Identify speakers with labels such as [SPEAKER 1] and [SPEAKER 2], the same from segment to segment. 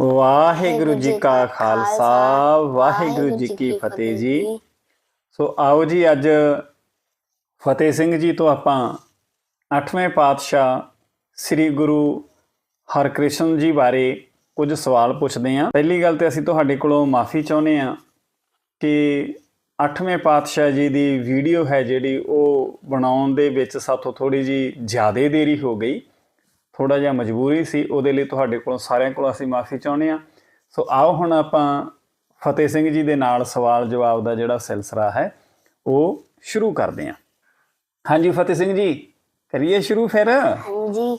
[SPEAKER 1] ਵਾਹਿਗੁਰੂ ਜੀ ਕਾ ਖਾਲਸਾ ਵਾਹਿਗੁਰੂ ਜੀ ਕੀ ਫਤਿਹ ਜੀ। ਸੋ ਆਓ ਜੀ ਅੱਜ ਫਤਿਹ ਸਿੰਘ ਜੀ ਤੋਂ ਆਪਾਂ 8ਵੇਂ ਪਾਤਸ਼ਾਹ ਸ੍ਰੀ ਗੁਰੂ ਹਰਕ੍ਰਿਸ਼ਨ ਜੀ ਬਾਰੇ ਕੁਝ ਸਵਾਲ ਪੁੱਛਦੇ ਹਾਂ। ਪਹਿਲੀ ਗੱਲ ਤੇ ਅਸੀਂ ਤੁਹਾਡੇ ਕੋਲੋਂ ਮਾਫੀ ਚਾਹੁੰਦੇ ਹਾਂ ਕਿ 8ਵੇਂ ਪਾਤਸ਼ਾਹ ਜੀ ਦੀ ਵੀਡੀਓ ਹੈ ਜਿਹੜੀ ਉਹ ਬਣਾਉਣ ਦੇ ਵਿੱਚ ਸਾਥੋਂ ਥੋੜੀ ਜੀ ਜ਼ਿਆਦਾ ਦੇਰੀ ਹੋ ਗਈ। ਥੋੜਾ ਜਿਹਾ ਮਜਬੂਰੀ ਸੀ, ਉਹਦੇ ਲਈ ਤੁਹਾਡੇ ਕੋਲੋਂ ਸਾਰਿਆਂ ਕੋਲੋਂ ਅਸੀਂ ਮਾਫੀ ਚਾਹੁੰਦੇ ਹਾਂ। ਸੋ ਆਓ ਹੁਣ ਆਪਾਂ ਫਤਿਹ ਸਿੰਘ ਜੀ ਦੇ ਨਾਲ ਸਵਾਲ ਜਵਾਬ ਦਾ ਜਿਹੜਾ ਸਿਲਸਿਲਾ ਹੈ, ਉਹ ਸ਼ੁਰੂ ਕਰਦੇ ਹਾਂ। ਹਾਂਜੀ ਫਤਿਹ ਸਿੰਘ ਜੀ, ਕਰੀਏ ਸ਼ੁਰੂ ਫਿਰ?
[SPEAKER 2] ਹਾਂਜੀ।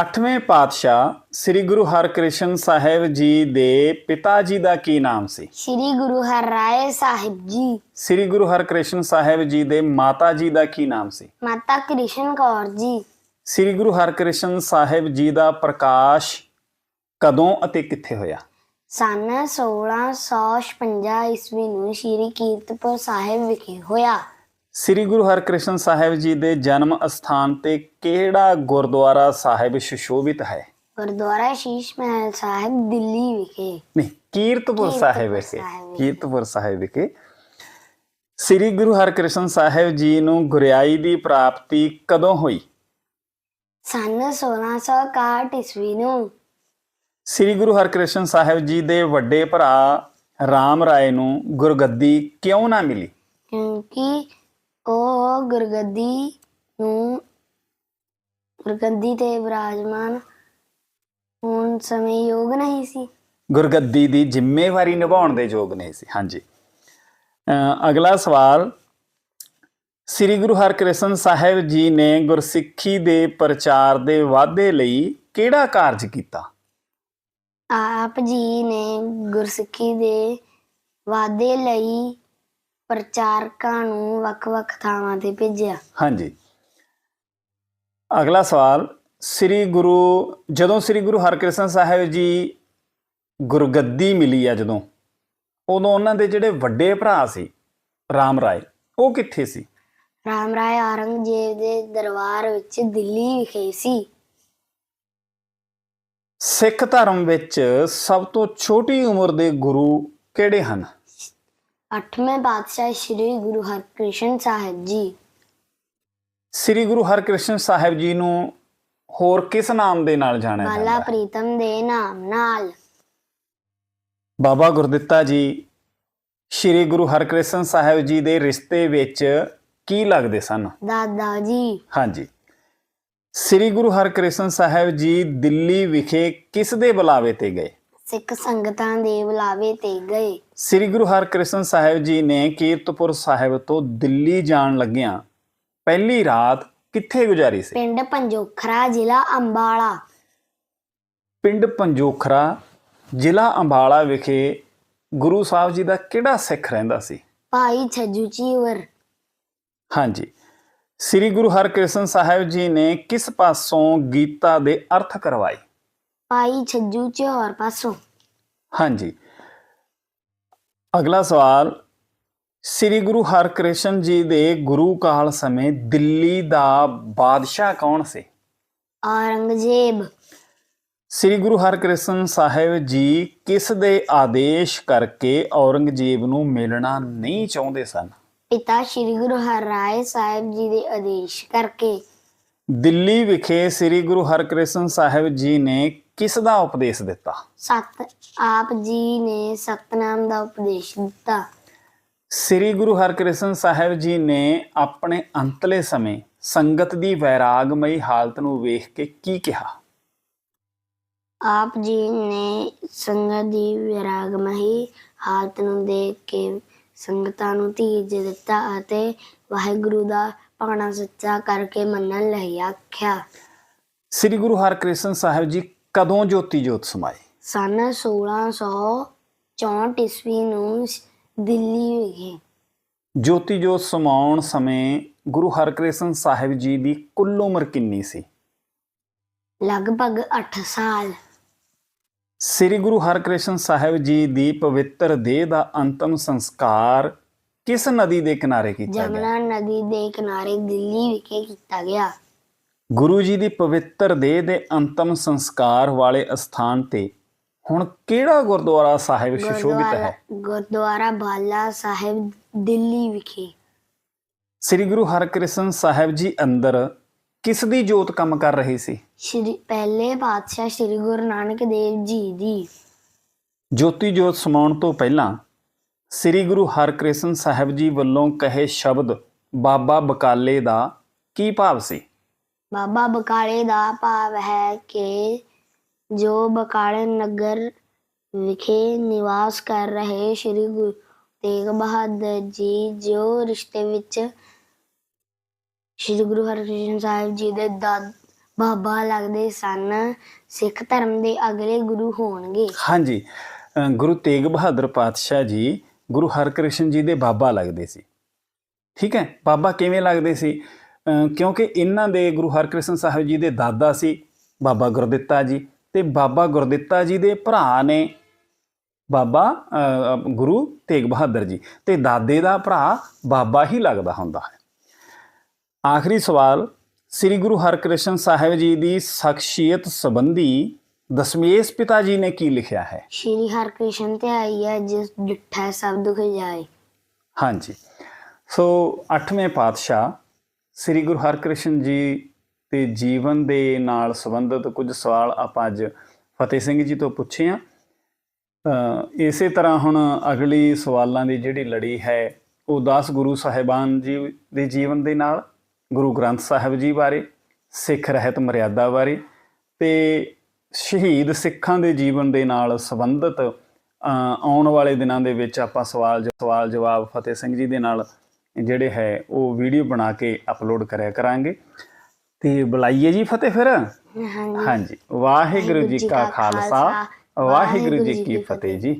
[SPEAKER 1] 8ਵੇਂ ਪਾਤਸ਼ਾਹ ਸ੍ਰੀ ਗੁਰੂ ਹਰਕ੍ਰਿਸ਼ਨ ਸਾਹਿਬ ਜੀ ਦੇ ਪਿਤਾ ਜੀ ਦਾ ਕੀ ਨਾਮ ਸੀ?
[SPEAKER 2] ਸ਼੍ਰੀ ਗੁਰੂ ਹਰਿਰਾਏ ਸਾਹਿਬ ਜੀ।
[SPEAKER 1] ਸ੍ਰੀ ਗੁਰੂ ਹਰਕ੍ਰਿਸ਼ਨ ਸਾਹਿਬ ਜੀ ਦੇ ਮਾਤਾ ਜੀ ਦਾ ਕੀ ਨਾਮ ਸੀ?
[SPEAKER 2] ਮਾਤਾ ਕ੍ਰਿਸ਼ਨ ਕੌਰ ਜੀ।
[SPEAKER 1] ਸ੍ਰੀ ਗੁਰੂ ਹਰਕ੍ਰਿਸ਼ਨ ਸਾਹਿਬ ਜੀ ਦਾ ਪ੍ਰਕਾਸ਼ ਕਦੋਂ ਅਤੇ ਕਿੱਥੇ ਹੋਇਆ?
[SPEAKER 2] ਸਨ 1656 ਈਸਵੀ ਨੂੰ ਸ਼੍ਰੀ ਕੀਰਤਪੁਰ ਸਾਹਿਬ ਵਿਖੇ ਹੋਇਆ।
[SPEAKER 1] ਸ੍ਰੀ ਗੁਰੂ ਹਰਕ੍ਰਿਸ਼ਨ ਸਾਹਿਬ ਜੀ ਦੇ ਜਨਮ ਅਸਥਾਨ ਤੇ ਕਿਹੜਾ ਗੁਰਦੁਆਰਾ ਸਾਹਿਬ ਸੁਸ਼ੋਭਿਤ ਹੈ?
[SPEAKER 2] ਗੁਰਦੁਆਰਾ ਸ਼ੀਸ਼ ਮਹਿਲ ਸਾਹਿਬ ਦਿੱਲੀ ਵਿਖੇ।
[SPEAKER 1] ਨਹੀਂ ਕੀਰਤਪੁਰ ਸਾਹਿਬ ਵਿਖੇ। ਕੀਰਤਪੁਰ ਸਾਹਿਬ ਵਿਖੇ। ਸ੍ਰੀ ਗੁਰੂ ਹਰਕ੍ਰਿਸ਼ਨ ਸਾਹਿਬ ਜੀ ਨੂੰ ਗੁਰਿਆਈ ਦੀ ਪ੍ਰਾਪਤੀ ਕਦੋਂ ਹੋਈ?
[SPEAKER 2] ਸਨ 1661 ਈਸਵੀ ਨੂੰ।
[SPEAKER 1] ਸ੍ਰੀ ਗੁਰੂ ਹਰਕ੍ਰਿਸ਼ਨ ਸਾਹਿਬ ਜੀ ਦੇ ਵੱਡੇ ਭਰਾ ਰਾਮ ਰਾਏ ਨੂੰ ਗੁਰਗੱਦੀ ਕਿਉਂ ਨਾ ਮਿਲੀ?
[SPEAKER 2] ਕਿਉਂਕਿ ਉਹ ਗੁਰਗੱਦੀ ਨੂੰ ਗੁਰਗੱਦੀ ਤੇ ਵਿਰਾਜਮਾਨ ਹੋਣ ਸਮੇਂ ਯੋਗ ਨਹੀਂ ਸੀ।
[SPEAKER 1] ਗੁਰਗੱਦੀ ਦੀ ਜ਼ਿੰਮੇਵਾਰੀ ਨਿਭਾਉਣ ਦੇ ਯੋਗ ਨਹੀਂ ਸੀ ਹਾਂਜੀ। ਅਗਲਾ ਸਵਾਲ ਸ੍ਰੀ ਗੁਰੂ ਹਰਕ੍ਰਿਸ਼ਨ ਸਾਹਿਬ ਜੀ ਨੇ ਗੁਰਸਿੱਖੀ ਦੇ ਪ੍ਰਚਾਰ ਦੇ ਵਾਧੇ ਲਈ ਕਿਹੜਾ ਕਾਰਜ ਕੀਤਾ?
[SPEAKER 2] ਆਪ ਜੀ ਨੇ ਗੁਰਸਿੱਖੀ ਦੇ ਵਾਅਦੇ ਲਈ ਪ੍ਰਚਾਰਕਾਂ ਨੂੰ ਵੱਖ-ਵੱਖ ਥਾਵਾਂ ਤੇ ਭੇਜਿਆ।
[SPEAKER 1] ਹਾਂਜੀ। ਅਗਲਾ ਸਵਾਲ ਸ੍ਰੀ ਗੁਰੂ ਜਦੋਂ ਸ੍ਰੀ ਗੁਰੂ ਹਰਕ੍ਰਿਸ਼ਨ ਸਾਹਿਬ ਜੀ ਗੁਰਗੱਦੀ ਮਿਲੀ ਆ ਜਦੋਂ ਉਦੋਂ ਉਹਨਾਂ ਦੇ ਜਿਹੜੇ ਵੱਡੇ ਭਰਾ ਸੀ ਰਾਮ ਰਾਏ ਉਹ ਕਿੱਥੇ ਸੀ?
[SPEAKER 2] ਰਾਮ ਰਾਏ ਔਰੰਗਜ਼ੇਬ ਦੇ ਦਰਬਾਰ ਵਿੱਚ ਦਿੱਲੀ ਵਿਖੇ ਸੀ।
[SPEAKER 1] ਸਿੱਖ ਧਰਮ ਵਿੱਚ ਸਭ ਤੋਂ ਛੋਟੀ ਉਮਰ ਦੇ ਗੁਰੂ ਕਿਹੜੇ ਹਨ?
[SPEAKER 2] ਅੱਠਵੇਂ ਪਾਤਸ਼ਾਹ ਸ੍ਰੀ ਗੁਰੂ ਹਰਕ੍ਰਿਸ਼ਨ ਸਾਹਿਬ ਜੀ।
[SPEAKER 1] ਸ੍ਰੀ ਗੁਰੂ ਹਰਕ੍ਰਿਸ਼ਨ ਸਾਹਿਬ ਜੀ ਨੂੰ ਹੋਰ ਕਿਸ ਨਾਮ ਦੇ ਨਾਲ ਜਾਣਿਆ ਜਾਂਦਾ
[SPEAKER 2] ਬਾਲਾ
[SPEAKER 1] ਹੈ?
[SPEAKER 2] ਪ੍ਰੀਤਮ ਦੇ ਨਾਮ ਨਾਲ।
[SPEAKER 1] ਬਾਬਾ ਗੁਰਦਿੱਤਾ ਜੀ ਸ੍ਰੀ ਗੁਰੂ ਹਰਕ੍ਰਿਸ਼ਨ ਸਾਹਿਬ ਜੀ ਦੇ ਰਿਸ਼ਤੇ ਵਿੱਚ ਕੀ ਲੱਗਦੇ ਸਨ?
[SPEAKER 2] ਦਾਦਾ ਜੀ।
[SPEAKER 1] ਹਾਂਜੀ। ਸ੍ਰੀ ਗੁਰੂ ਹਰਕ੍ਰਿਸ਼ਨ ਸਾਹਿਬ ਜੀ ਦਿੱਲੀ ਵਿਖੇ ਕਿਸ ਦੇ ਬੁਲਾਵੇ ਤੇ ਗਏ?
[SPEAKER 2] ਸਿੱਖ ਸੰਗਤਾਂ ਦੇ ਬੁਲਾਵੇ ਤੇ ਗਏ।
[SPEAKER 1] ਸ੍ਰੀ ਗੁਰੂ ਹਰਕ੍ਰਿਸ਼ਨ ਸਾਹਿਬ ਜੀ ਨੇ ਕੀਰਤਪੁਰ ਸਾਹਿਬ ਤੋਂ ਦਿੱਲੀ ਜਾਣ ਲੱਗਿਆਂ ਪਹਿਲੀ ਰਾਤ ਕਿੱਥੇ ਗੁਜ਼ਾਰੀ ਸੀ?
[SPEAKER 2] ਪਿੰਡ ਪੰਜੋਖਰਾ ਜ਼ਿਲ੍ਹਾ ਅੰਬਾਲਾ।
[SPEAKER 1] ਪਿੰਡ ਪੰਜੋਖਰਾ ਜ਼ਿਲ੍ਹਾ ਅੰਬਾਲਾ ਵਿਖੇ ਗੁਰੂ ਸਾਹਿਬ ਜੀ ਦਾ ਕਿਹੜਾ ਸਿੱਖ ਰਹਿੰਦਾ ਸੀ?
[SPEAKER 2] ਭਾਈ ਛੱਜੂ ਚੀਵਰ।
[SPEAKER 1] ਹਾਂਜੀ। ਸ੍ਰੀ ਗੁਰੂ ਹਰਕ੍ਰਿਸ਼ਨ ਸਾਹਿਬ ਜੀ ਨੇ ਕਿਸ ਪਾਸੋਂ ਗੀਤਾ ਦੇ ਅਰਥ ਕਰਵਾਏ?
[SPEAKER 2] ਭਾਈ ਛੱਜੂ ਚੌਰ ਪਾਸੋਂ।
[SPEAKER 1] ਹਾਂਜੀ। ਅਗਲਾ ਸਵਾਲ ਸ੍ਰੀ ਗੁਰੂ ਹਰਕ੍ਰਿਸ਼ਨ ਜੀ ਦੇ ਗੁਰੂ ਕਾਲ ਸਮੇਂ ਦਿੱਲੀ ਦਾ ਬਾਦਸ਼ਾਹ ਕੌਣ ਸੀ?
[SPEAKER 2] ਔਰੰਗਜ਼ੇਬ।
[SPEAKER 1] ਸ੍ਰੀ ਗੁਰੂ ਹਰਕ੍ਰਿਸ਼ਨ ਸਾਹਿਬ ਜੀ ਕਿਸ ਦੇ ਆਦੇਸ਼ ਕਰਕੇ ਔਰੰਗਜ਼ੇਬ ਨੂੰ ਮਿਲਣਾ ਨਹੀਂ ਚਾਹੁੰਦੇ ਸਨ?
[SPEAKER 2] ਪਿਤਾ ਸ੍ਰੀ ਗੁਰੂ ਹਰਿਰਾਏ ਸਾਹਿਬ ਜੀ ਦੇ ਆਦੇਸ਼ ਕਰਕੇ।
[SPEAKER 1] ਦਿੱਲੀ ਵਿਖੇ ਸ੍ਰੀ ਗੁਰੂ ਹਰਕ੍ਰਿਸ਼ਨ ਸਾਹਿਬ ਜੀ ਨੇ ਕਿਸ ਦਾ ਉਪਦੇਸ਼ ਦਿੱਤਾ?
[SPEAKER 2] ਸਤ ਆਪ ਜੀ ਨੇ ਸਤਨਾਮ ਦਾ ਉਪਦੇਸ਼ ਦਿੱਤਾ।
[SPEAKER 1] ਸ੍ਰੀ ਗੁਰੂ ਹਰਕ੍ਰਿਸ਼ਨ ਸਾਹਿਬ ਜੀ ਨੇ ਆਪਣੇ ਅੰਤਲੇ ਸਮੇਂ ਸੰਗਤ ਦੀ ਵੈਰਾਗਮਈ ਹਾਲਤ ਨੂੰ ਵੇਖ ਕੇ ਕੀ ਕਿਹਾ?
[SPEAKER 2] ਆਪ ਜੀ ਨੇ ਸੰਗਤ ਦੀ ਵਿਰਾਗਮਈ ਹਾਲਤ ਨੂੰ ਦੇਖ ਕੇ ਸੰਗਤਾਂ ਨੂੰ ਧੀਰਜ ਦਿੱਤਾ ਅਤੇ ਵਾਹਿਗੁਰੂ ਦਾ ਭਾਣਾ ਸੱਚਾ ਕਰਕੇ ਮੰਨਣ ਲਈ ਆਖਿਆ।
[SPEAKER 1] ਸ੍ਰੀ ਗੁਰੂ ਹਰਕ੍ਰਿਸ਼ਨ ਸਾਹਿਬ ਜੀ ਕਦੋਂ ਜੋਤੀ ਜੋਤ ਸਮਾਏ?
[SPEAKER 2] ਸਨ 1664 ਈਸਵੀ ਨੂੰ ਦਿੱਲੀ ਵਿਖੇ।
[SPEAKER 1] ਜੋਤੀ ਜੋਤ ਸਮਾਉਣ ਸਮੇਂ ਗੁਰੂ ਹਰਕ੍ਰਿਸ਼ਨ ਸਾਹਿਬ ਜੀ ਦੀ ਕੁੱਲ ਉਮਰ ਕਿੰਨੀ ਸੀ?
[SPEAKER 2] ਲਗਭਗ 8 ਸਾਲ।
[SPEAKER 1] ਸ੍ਰੀ ਗੁਰੂ ਹਰਕ੍ਰਿਸ਼ਨ ਸਾਹਿਬ ਜੀ ਦੀ ਪਵਿੱਤਰ ਦੇਹ ਦਾ ਅੰਤਮ ਸੰਸਕਾਰ ਕਿਸ ਨਦੀ ਦੇ ਕਿਨਾਰੇ ਕੀਤਾ ਗਿਆ?
[SPEAKER 2] ਜਮਨਾ ਨਦੀ ਦੇ ਕਿਨਾਰੇ ਦਿੱਲੀ ਵਿਖੇ ਕੀਤਾ ਗਿਆ।
[SPEAKER 1] ਗੁਰੂ ਜੀ ਦੀ ਪਵਿੱਤਰ ਦੇਹ ਦੇ ਅੰਤਮ ਸੰਸਕਾਰ ਵਾਲੇ ਅਸਥਾਨ ਤੇ ਹੁਣ ਕਿਹੜਾ ਗੁਰਦੁਆਰਾ ਸਾਹਿਬ ਸੁਸ਼ੋਭਿਤ ਹੈ?
[SPEAKER 2] ਗੁਰਦੁਆਰਾ ਬਾਲਾ ਸਾਹਿਬ ਦਿੱਲੀ ਵਿਖੇ।
[SPEAKER 1] ਸ੍ਰੀ ਗੁਰੂ ਹਰਕ੍ਰਿਸ਼ਨ ਸਾਹਿਬ ਜੀ ਅੰਦਰ ਕਿਸ ਦੀ ਜੋਤ ਕੰਮ ਕਰ ਰਹੀ ਸੀ?
[SPEAKER 2] ਸ਼੍ਰੀ ਪਹਿਲੇ ਪਾਤਸ਼ਾਹ ਸ੍ਰੀ ਗੁਰੂ ਨਾਨਕ ਦੇਵ ਜੀ ਦੀ।
[SPEAKER 1] ਜੋਤੀ ਜੋਤ ਸਮਾਉਣ ਤੋਂ ਪਹਿਲਾਂ ਸ੍ਰੀ ਗੁਰੂ ਹਰਕ੍ਰਿਸ਼ਨ ਸਾਹਿਬ ਜੀ ਵੱਲੋਂ ਕਹੇ ਸ਼ਬਦ ਬਾਬਾ ਬਕਾਲੇ ਦਾ ਕੀ ਭਾਵ ਸੀ?
[SPEAKER 2] ਬਾਬਾ ਬਕਾਲੇ ਦਾ ਭਾਵ ਹੈ ਕਿ ਜੋ ਬਕਾਲੇ ਨਗਰ ਵਿਖੇ ਨਿਵਾਸ ਕਰ ਰਹੇ ਸ੍ਰੀ ਗੁਰੂ ਤੇਗ ਬਹਾਦਰ ਜੀ ਜੋ ਰਿਸ਼ਤੇ ਵਿੱਚ ਸ੍ਰੀ ਗੁਰੂ ਹਰਕ੍ਰਿਸ਼ਨ ਸਾਹਿਬ ਜੀ ਦੇ ਦਾਦ ਬਾਬਾ ਲੱਗਦੇ ਸਨ ਸਿੱਖ ਧਰਮ ਦੇ ਅਗਲੇ ਗੁਰੂ ਹੋਣਗੇ।
[SPEAKER 1] ਹਾਂਜੀ ਅ, ਗੁਰੂ ਤੇਗ ਬਹਾਦਰ ਪਾਤਸ਼ਾਹ ਜੀ ਗੁਰੂ ਹਰਕ੍ਰਿਸ਼ਨ ਜੀ ਦੇ ਬਾਬਾ ਲੱਗਦੇ ਸੀ। ਠੀਕ ਹੈ, ਬਾਬਾ ਕਿਵੇਂ ਲੱਗਦੇ ਸੀ? ਕਿਉਂਕਿ ਇਹਨਾਂ ਦੇ ਗੁਰੂ ਹਰਕ੍ਰਿਸ਼ਨ ਸਾਹਿਬ ਜੀ ਦੇ ਦਾਦਾ ਸੀ, ਬਾਬਾ ਗੁਰਦਿੱਤਾ ਜੀ ਤੇ ਬਾਬਾ ਗੁਰਦਿੱਤਾ ਜੀ ਦੇ ਭਰਾ ਨੇ ਬਾਬਾ ਗੁਰੂ ਤੇਗ ਬਹਾਦਰ ਜੀ ਤੇ ਦਾਦੇ ਦਾ ਭਰਾ ਬਾਬਾ ਹੀ ਲੱਗਦਾ ਹੁੰਦਾ ਹੈ। ਆਖਰੀ ਸਵਾਲ, ਸ੍ਰੀ ਗੁਰੂ ਹਰਕ੍ਰਿਸ਼ਨ ਸਾਹਿਬ ਜੀ ਦੀ ਸ਼ਖਸੀਅਤ ਸੰਬੰਧੀ ਦਸਮੇਸ਼ ਪਿਤਾ ਜੀ ਨੇ ਕੀ ਲਿਖਿਆ ਹੈ?
[SPEAKER 2] ਸ੍ਰੀ ਹਰਕ੍ਰਿਸ਼ਨ ਤੇ ਆਈ ਹੈ ਜਿਸ ਡਿਠਾ ਸਭ ਦੁਖ ਜਾਏ।
[SPEAKER 1] ਹਾਂਜੀ। ਸੋ 8ਵੇਂ ਪਾਤਸ਼ਾਹ ਸ੍ਰੀ ਗੁਰੂ ਹਰਕ੍ਰਿਸ਼ਨ ਜੀ ਦੇ ਜੀਵਨ ਦੇ ਨਾਲ ਸੰਬੰਧਿਤ ਕੁਝ ਸਵਾਲ ਆਪਾਂ ਅੱਜ ਫਤਿਹ ਸਿੰਘ ਜੀ ਤੋਂ ਪੁੱਛੇ ਆ ਇਸੇ ਤਰ੍ਹਾਂ ਹੁਣ ਅਗਲੀ ਸਵਾਲਾਂ ਦੀ ਜਿਹੜੀ ਲੜੀ ਹੈ ਉਹ 10 ਗੁਰੂ ਸਾਹਿਬਾਨ ਜੀ ਦੇ ਜੀਵਨ ਦੇ ਨਾਲ ਗੁਰੂ ਗ੍ਰੰਥ ਸਾਹਿਬ ਜੀ ਬਾਰੇ ਸਿੱਖ ਰਹਿਤ ਮਰਿਆਦਾ ਬਾਰੇ ਤੇ ਸ਼ਹੀਦ ਸਿੱਖਾਂ ਦੇ ਜੀਵਨ ਦੇ ਨਾਲ ਸੰਬੰਧਿਤ ਆਉਣ ਵਾਲੇ ਦਿਨਾਂ ਦੇ ਵਿੱਚ ਆਪਾਂ ਸਵਾਲ ਸਵਾਲ ਜਵਾਬ ਫਤਿਹ ਸਿੰਘ ਜੀ ਦੇ ਨਾਲ ਜਿਹੜੇ ਹੈ ਉਹ ਵੀਡੀਓ ਬਣਾ ਕੇ ਅਪਲੋਡ ਕਰਿਆ ਕਰਾਂਗੇ। ਤੇ ਬੁਲਾਈਏ ਜੀ ਫਤਿਹ ਫਿਰ। ਹਾਂਜੀ। ਵਾਹਿਗੁਰੂ ਜੀ ਕਾ ਖਾਲਸਾ। ਵਾਹਿਗੁਰੂ ਜੀ ਕੀ ਫਤਿਹ ਜੀ।